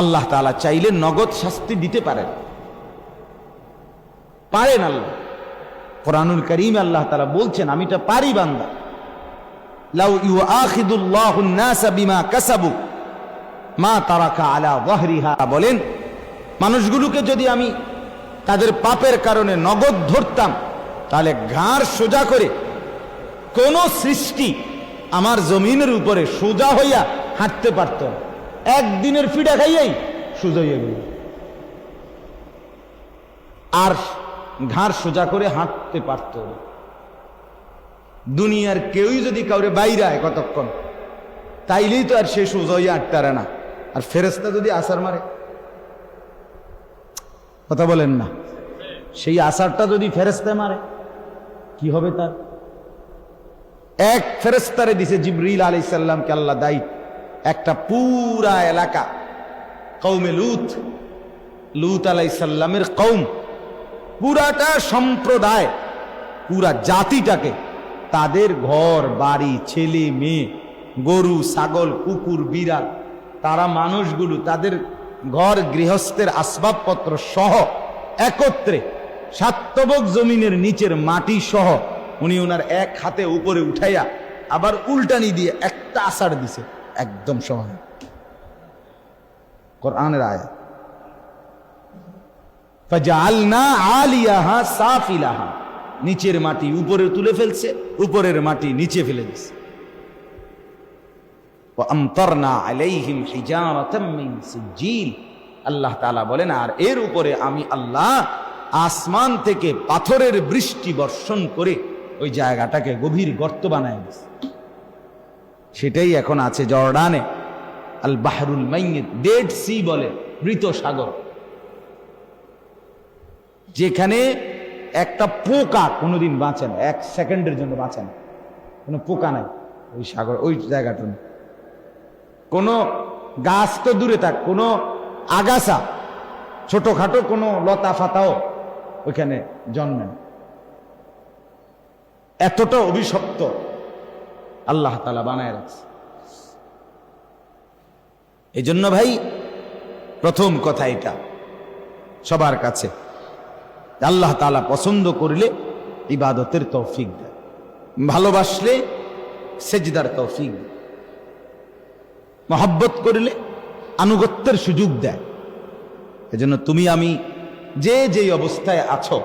আল্লাহ তালা চাইলে নগদ শাস্তি দিতে পারেন। পারেন আল্লাহ। কোরআনুল করিম আল্লাহ তালা বলছেন, আমি তো পারি, বান্দা। লাউ ইউ বিমা কাসাবু, মা তারাকা আলা ওয়াহরিহা বলেন, মানুষগুলোকে যদি আমি তাদের পাপের কারণে নগদ ধরতাম, তাহলে ঘাড় সোজা করে কোন সৃষ্টি আমার জমিনের উপরে সোজা হইয়া হাঁটতে পারত একদিনের ফিডা খাইয়াই সোজা হইয়া গেল। আর ঘাড় সোজা করে হাঁটতে পারত দুনিয়ার কেউই যদি কাউরে বাইরায় কতক্ষণ, তাইলেই তো আর সে সোজা হইয়া হাঁটতে না। আর ফেরেস্তা যদি আসার মারে, কথা বলেন না। সেই আসারটা যদি ফেরেস্তায় মারে, কি হবে তার? এক ফেরেস্তারে দিছে জিবরিল আলী সাল্লামকে আল্লাহ দায়ী একটা পুরা এলাকা। কৌমে লুত। লুত আলাই সাল্লামের কৌম পুরাটা সম্প্রদায়, পুরা জাতিটাকে তাদের ঘর, বাড়ি, ছেলে, মেয়ে, গরু, ছাগল, কুকুর, বিড়াল, তারা মানুষগুলো, তাদের ঘর, গৃহস্থের আসবাবপত্র সহ একত্রে সাত্তবক জমিনের নিচের মাটি সহ উনি ওনার এক হাতে উপরে উঠাইয়া আবার উল্টানি দিয়ে একটা আষাঢ় দিছে। একদম সমান। কোরআনের আয়াত। ফাজালনা আলিয়াহা সাফিলাহা। নিচের মাটি উপরে তুলে ফেলছে, উপরের মাটি নিচে ফেলে আল্লাহ বলেন, আর এর উপরে আমি আল্লাহ আসমান থেকে পাথরের বৃষ্টি বর্ষণ করে ওই জায়গাটাকে গভীর গর্ত বানায় দিয়েছি সেটাই এখন আছে জর্ডানে। আল বাহরুল মাইয়িত ডেড সি বলে, মৃত সাগর। যেখানে একটা পোকা কোনোদিন বাঁচে না, এক সেকেন্ডের জন্য বাঁচে না। কোনো পোকা নাই ওই সাগর, ওই জায়গাটা। কোনো গাছ তো দূরে থাক, কোনো আগাছা, ছোটখাটো কোনো লতা ফাতাও ওইখানে জন্মে। এতটা অভিশপ্ত। আল্লাহ তালা বানায় রাখছে। এই জন্য ভাই, প্রথম কথা এটা সবার কাছে আল্লাহ তালা পছন্দ করলে ইবাদতের তৌফিক দেয় ভালোবাসলে সেজদার তৌফিক মহব্বত করলে আনুগত্যের সুযোগ দেয় এজন্য তুমি, আমি যে যেই অবস্থায় আছো,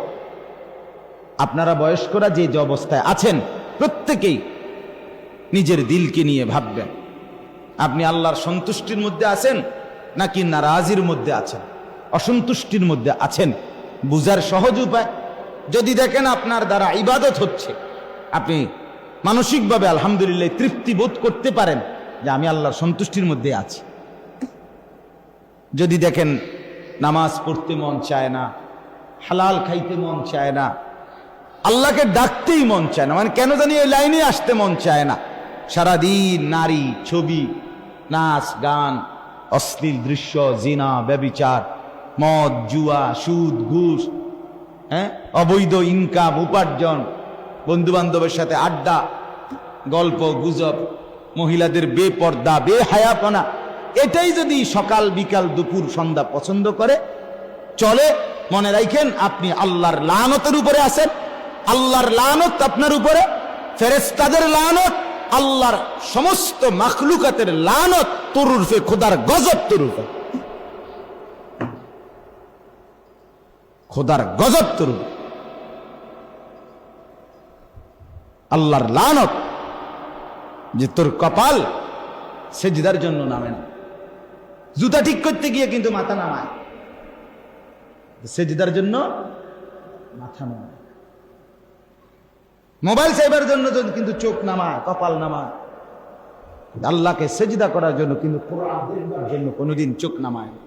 আপনারা বয়স্করা যে যে অবস্থায় আছেন, প্রত্যেকেই নিজের দিলকে নিয়ে ভাববেন। আপনি আল্লাহর সন্তুষ্টির মধ্যে আছেন নাকি নারাজির মধ্যে আছেন? অসন্তুষ্টির মধ্যে আছেন বুঝার সহজ উপায়। যদি দেখেন আপনার দ্বারা ইবাদত হচ্ছে, আপনি মানসিকভাবে আলহামদুলিল্লাহ তৃপ্তি বোধ করতে পারেন যে আমি আল্লাহর সন্তুষ্টির মধ্যে আছি। যদি দেখেন নামাজ পড়তে মন চায় না, হালাল খাইতে মন চায় না, আল্লাহকে ডাকতেই মন চায় না মানে কেন জানি এই লাইনে আসতে মন চায় না। সারাদিন নারী, ছবি, নাচ, গান, অশ্লীল দৃশ্য, জিনা, ব্যবিচার, মদ, জুয়া, সুদ, ঘুষ হ্যাঁ? অবৈধ ইনকাম উপার্জন বন্ধু বান্ধবের সাথে আড্ডা, গল্প, গুজব, মহিলাদের বেপর্দা, বেহায়াপনা, এটাই যদি সকাল, বিকাল, দুপুর, সন্ধ্যা পছন্দ করে, চলে, মনে রাখেন আপনি আল্লাহর লানতের উপরে আছেন। আল্লাহর লানত আপনার উপরে ফেরেস্তাদের লানত আল্লাহর সমস্ত মাখলুকাতের লানত তরুরফে খোদার গজব তরুফে খোদার গজব তরুফ আল্লাহর লানত যে তোর কপাল সে জিদার জন্য নামে না। জুতা ঠিক করতে গিয়ে কিন্তু মাথা নামায়। সে জিদার জন্য মাথা নামায়। মোবাইল চাইবার জন্য কিন্তু চোখ নামায় কপাল নামায় আল্লাহকে সেজদা করার জন্য কিন্তু জন্য কোনোদিন চোখ নামায় না।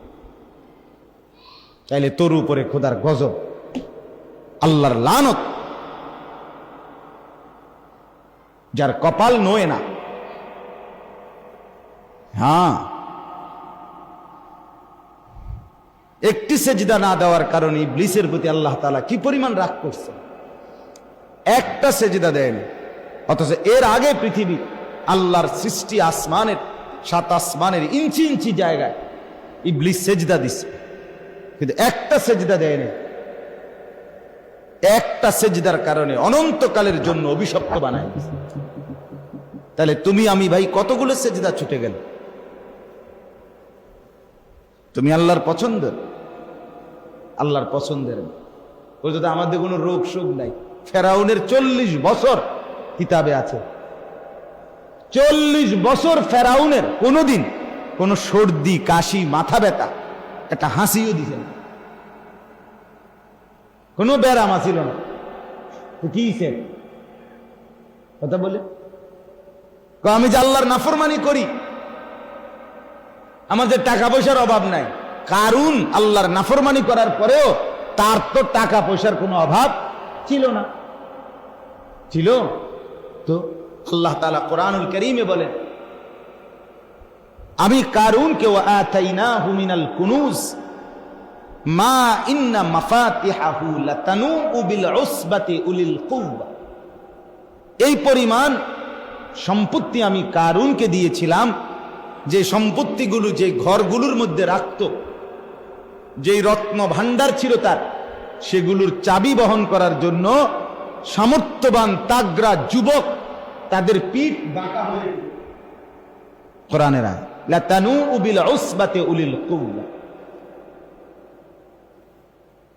তাইলে তোর উপরে খোদার গজব, আল্লাহর লানত। যার কপাল নোয়ে না। হ্যাঁ। একটি সেজদা না দেওয়ার কারণে ইবলিসের প্রতি আল্লাহ তাআলা কি পরিমাণ রাগ করছে একটা সেজদা দেয়নি অথচ এর আগে পৃথিবী আল্লাহর সৃষ্টি আসমানের, সাত আসমানের ইঞ্চি ইঞ্চি জায়গায় ইবলিস সেজদা দিছে। কিন্তু একটা সেজদা দেয়নি। একটা সেজদার কারণে অনন্তকালের জন্য অভিশপ্ত বানায় তাহলে তুমি, আমি ভাই, কতগুলো সেজদা ছুটে গেল? তুমি আল্লাহর পছন্দ? আল্লাহর পছন্দের। ওই যদি আমাদের কোনো রোগ শোক নাই। ফেরাউনের চল্লিশ বছর কিতাবে আছে। চল্লিশ বছর ফেরাউনের, কোনোদিন কোন সর্দি, কাশি, মাথা ব্যথা, একটা হাসিও দিছে না। কোনো ব্যারাম আসিল না। কি কথা বলে। আমি যে আল্লাহর নাফরমানি করি আমাদের টাকা পয়সার অভাব নাই, কারুন আল্লাহর নাফরমানি করার পরেও তার তো টাকা পয়সার কোনো অভাব ছিল না। ছিল? তো আল্লাহ তালা কোরআনুল করিমে বলেন, আমি কারুন কেউ হুমিনাল কুনুজ, মা ইন্না এই পরিমাণ সম্পত্তি আমি কারুনকে দিয়েছিলাম, যে সম্পত্তিগুলো যে ঘরগুলোর মধ্যে রাখত, যেই রত্ন ভাণ্ডার ছিল তার সেগুলোর চাবি বহন করার জন্য সামর্থ্যবান তাগরা যুবক তাদের পিঠ বাঁকা হয়ে কোরআনের উলিল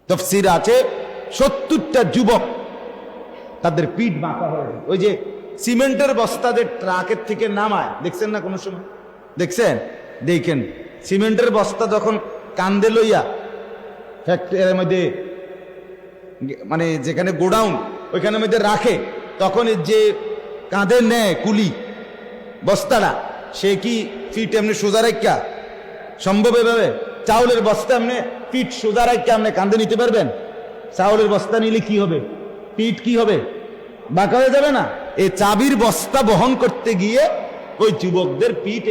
তফসির আছে, সত্তরটা যুবক তাদের ওই যে সিমেন্টের ট্রাকের থেকে নামায়, দেখছেন না কোনো সময়? দেখছেন? দেখেন, সিমেন্টের বস্তা যখন কান্দে লইয়া ফ্যাক্টরির মধ্যে মানে যেখানে গোডাউন ওইখানে মধ্যে রাখে, তখন যে কাঁধে নেয় কুলি, বস্তাটা, সে কি ফিট এমনি সোজা রেখা সম্ভব এভাবে? চাউলের বস্তা এমনি পিঠ সোজা রেখে আপনি কাঁধে নিতে পারবেন? চাউলের বস্তা নিলে কি হবে? পিঠ কি হবে? বাঁকা হয়ে যাবে না? এই চাবির বস্তা বহন করতে গিয়ে ওই যুবকদের পিঠ।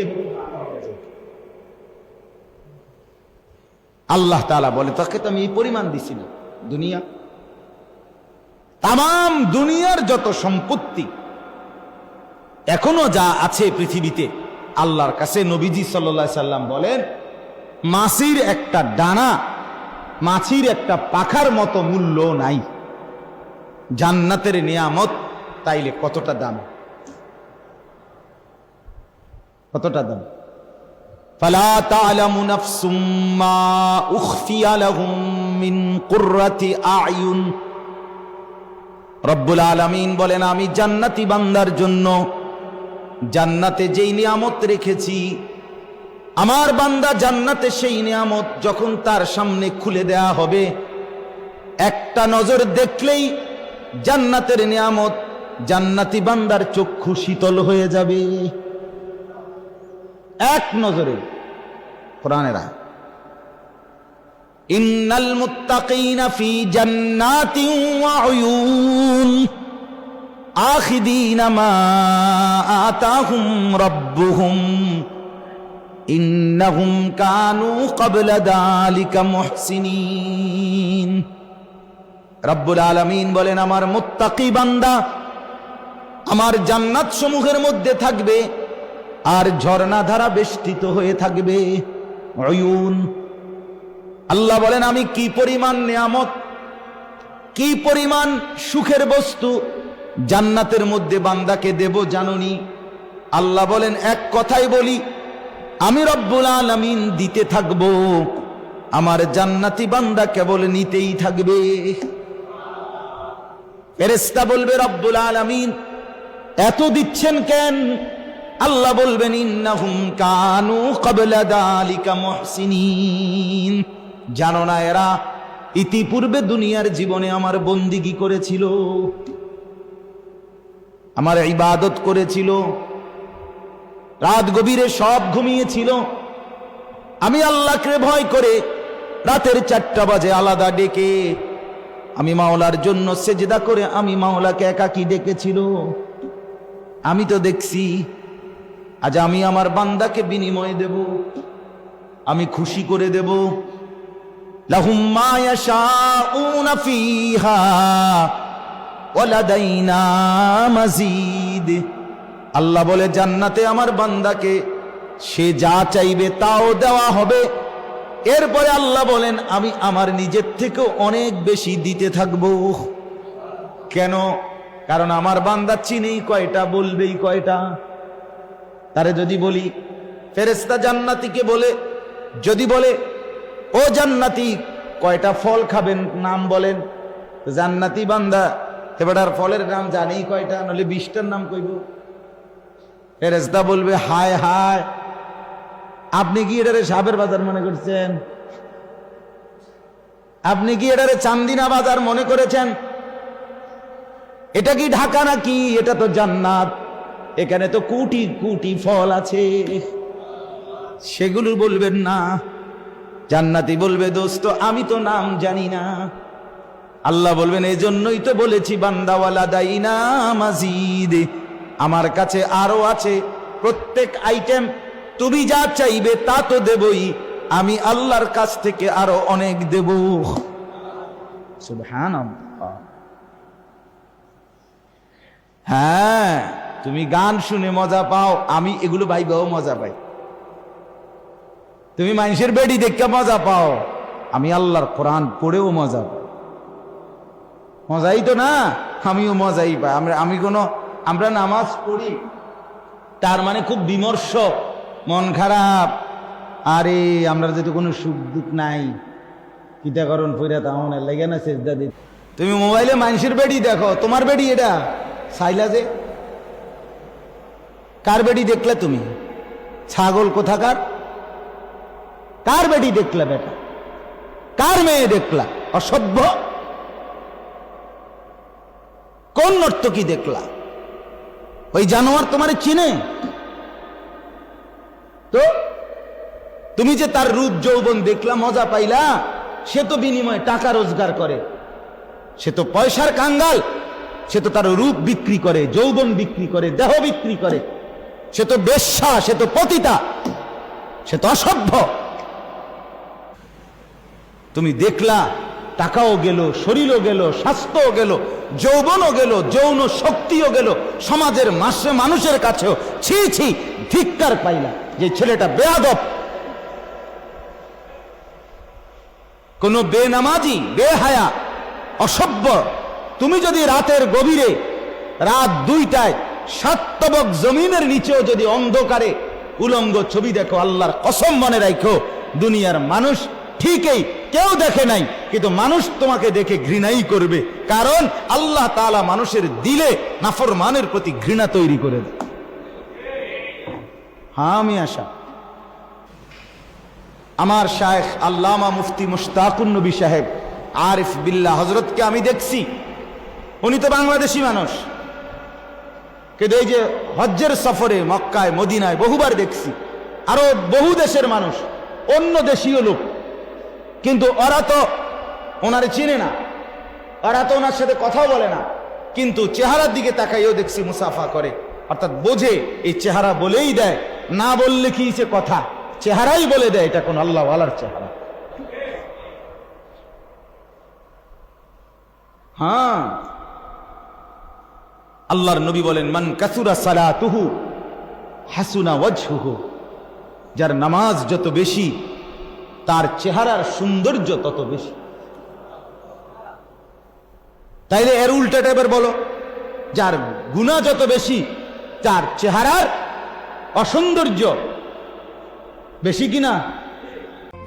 আল্লাহ তাআলা বলে, তাকে তো আমি এই পরিমাণ দিছি না। দুনিয়া তাম দুনিয়ার যত সম্পত্তি এখনো যা আছে পৃথিবীতে আল্লাহর কাছে নবীজি সাল্লা সাল্লাম বলেন মাছির একটা ডানা মাছির একটা পাখার মতো মূল্য নাই জান্নাতের নিয়ামত তাইলে কতটা দাম কতটা দাম فلا تعلم نفس ما أخفي لهم من قرة أعين রব্বুল আলামিন বলেন, আমি জান্নাতি বান্দার জন্য জান্নাতে যেই নিয়ামত রেখেছি, আমার বান্দা জান্নাতে সেই নিয়ামত যখন তার সামনে খুলে দেয়া হবে, একটা নজর দেখলেই জান্নাতের নিয়ামত জান্নাতি বান্দার চক্ষু শীতল হয়ে যাবে। এক নজরে, কোরআনেরা ইন্নাল মুত্তাকিনা ফি জান্নাতিন ওয়া উয়ুন। আখিদিনা মা আতাহুম রাব্বুহুম। ইন্নাহুম কানু ক্বাবলা যালিকা মুহসিনিন। রব্বুল আলামিন বলেন, আমার মুত্তাকি বান্দা আমার জান্নাত সমূহের মধ্যে থাকবে আর ঝর্ণা ধারা বেষ্টিত হয়ে থাকবে। অয়ুন আল্লাহ বলেন, আমি কি পরিমাণ নিয়ামত, কি পরিমাণ সুখের বস্তু জান্নাতের মধ্যে বান্দাকে দেব জাননি? আল্লাহ বলেন, এক কথাই বলি, আমি রব্বুল আলামিন দিতে থাকব, আমার জান্নাতি বান্দা কেবল নিতেই থাকবে। ফেরেস্তা বলবে, রব্বুল আলামিন, এত দিচ্ছেন কেন? আল্লাহ বলবেন, ইন্নাহুম কানু ক্বাবলা যালিকা মুহসিনিন। জানো না এরা? ইতিপূর্বে দুনিয়ার জীবনে আমার বন্দিগি করেছিল? আমার ইবাদত করেছিল। রাত গভীরে সব ঘুমিয়েছিল। আমি আল্লাহকে ভয় করে রাতের চারটা বাজে আলাদা ডেকে আমি মাওলার জন্য সেজদা করে আমি মাওলাকে একাকি ডেকেছিল। আমি তো দেখছি, আজ আমি আমার বান্দাকে বিনিময় দেব। আমি খুশি করে দেব। মাজিদ আল্লাহ বলে, জান্নাতে আমার বান্দাকে সে যা চাইবে তাও দেওয়া হবে। এরপরে আল্লাহ বলেন, আমি আমার নিজের থেকেও অনেক বেশি দিতে থাকব। কেন? কারণ আমার বান্দা চিনেই কয়টা, বলবেই কয়টা। তারে যদি বলি ফেরেস্তা জান্নাতিকে বলে, যদি বলে ও জান্নাতি, কয়টা ফল খাবেন? নাম বলেন। জান্নাতি বান্দা, এবার ফলের নাম জানেই কয়টা নলে বিশটার নাম কইব। ফেরেস্তা বলবে, হায় হায়, আপনি কি এটারে সাবের বাজার মনে করছেন? আপনি কি এটারে চান্দিনা বাজার মনে করেছেন? এটা কি ঢাকা নাকি? এটা তো জান্নাত। এখানে তো কোটি, কুটি ফল আছে। সেগুলো বলবেন না। জান্নাতি বলবে, দোস্ত, আমি তো নাম জানি না। আল্লাহ বলবেন এই জন্যই তো বলেছি, বান্দাওয়ালা দাইনা মাজিদ, আমার কাছে আরও আছে প্রত্যেক আইটেম, তুমি যা চাইবে তা তো দেবই, আমি আল্লাহর কাছ থেকে আরও অনেক দেব। হ্যাঁ তুমি গান শুনে মজা পাও, আমি এগুলো ভাইবাও মজা পাই। তুমি মানুষের বেডি দেখে মজা পাও। আমি আল্লাহর কোরআন পড়েও মজা পাই। মজাই তো না, আমিও মজাই পাই। আমরা, আমি কোনো, আমরা নামাজ পড়ি, তার মানে খুব বিমর্ষ, মন খারাপ। আরে, আমরা যদি কোনো সুখ দুঃখ নাই কিতাকরণ ফিরে তাহন লেগে না শেষ দাদি তুমি মোবাইলে মানুষের বেডি দেখো, তোমার বেডি এটা? সাইলা যে। কার বেডি দেখলে তুমি? ছাগল কোথাকার? কার বেডি দেখলা বেটা? কার মেয়ে দেখলা? অসভ্য? কোন নর্তকী দেখলা? ওই জানোয়ার তোমার চিনে? তো তুমি যে তার রূপ যৌবন দেখলা, মজা পাইলা, সে তো বিনিময়ে টাকা রোজগার করে। সে তো পয়সার কাঙ্গাল। সে তো তার রূপ বিক্রি করে, যৌবন বিক্রি করে, দেহ বিক্রি করে। সে তো বেশ্যা, সে তো পতিতা। সে তো অসভ্য। তুমি দেখলা, টাকাও গেল, শরীরও গেল, স্বাস্থ্যও গেল, যৌবনও গেল, যৌন শক্তিও গেল, সমাজের মাসে মানুষের কাছেও ছি ছি ধিক্কার পাইলা যে ছেলেটা বেয়াদব। কোন বেনামাজি, বেহায়া, অসভ্য, তুমি যদি রাতের গভীরে, রাত দুইটায় সাতবক জমিনের নিচেও যদি অন্ধকারে উলঙ্গ ছবি দেখো, আল্লাহর কসম মনে রাখো দুনিয়ার মানুষ ঠিকই কেউ দেখে নাই, কিন্তু মানুষ তোমাকে দেখে ঘৃণাই করবে। কারণ আল্লাহ তাআলা মানুষের দিলে নাফরমানের প্রতি ঘৃণা তৈরি করে দেয়। হ্যাঁ আমি আশা আমার শায়েখ আল্লামা মুফতি মুশতাকুন নবী সাহেব, আরিফ বিল্লাহ হজরতকে আমি দেখছি। উনি তো বাংলাদেশি মানুষ। কিন্তু এই যে হজ্জের সফরে মক্কায়, মদিনায় বহুবার দেখছি। আরও বহু দেশের মানুষ, অন্য দেশীয় লোক। কিন্তু ওরা তো ওনারে চিনে না। ওরা তো ওনার সাথে কথাও বলে না। কিন্তু চেহারার দিকে তাকাইও দেখছি মুসাফা করে। অর্থাৎ বোঝে, এই চেহারা বলেই দেয়, না বললে কি সে কথা? চেহারাই বলে দেয়, এটা কোন আল্লাহ আলার চেহারা। হ্যাঁ। আল্লাহর নবী বলেন, মান কাসুরা সালাতুহু, হাসুনা ওয়াজহুহু। যার নামাজ যত বেশি তার চেহারার সৌন্দর্য তত বেশি। তাইলে এর উল্টা টাইপের বলো, যার গুণা যত বেশি, তার চেহারার অসৌন্দর্য বেশি কিনা?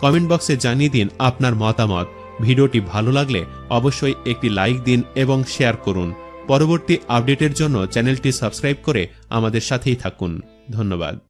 কমেন্ট বক্সে জানিয়ে দিন আপনার মতামত। ভিডিওটি ভালো লাগলে অবশ্যই একটি লাইক দিন এবং শেয়ার করুন। পরবর্তী আপডেটের জন্য চ্যানেলটি সাবস্ক্রাইব করে আমাদের সাথেই থাকুন। ধন্যবাদ।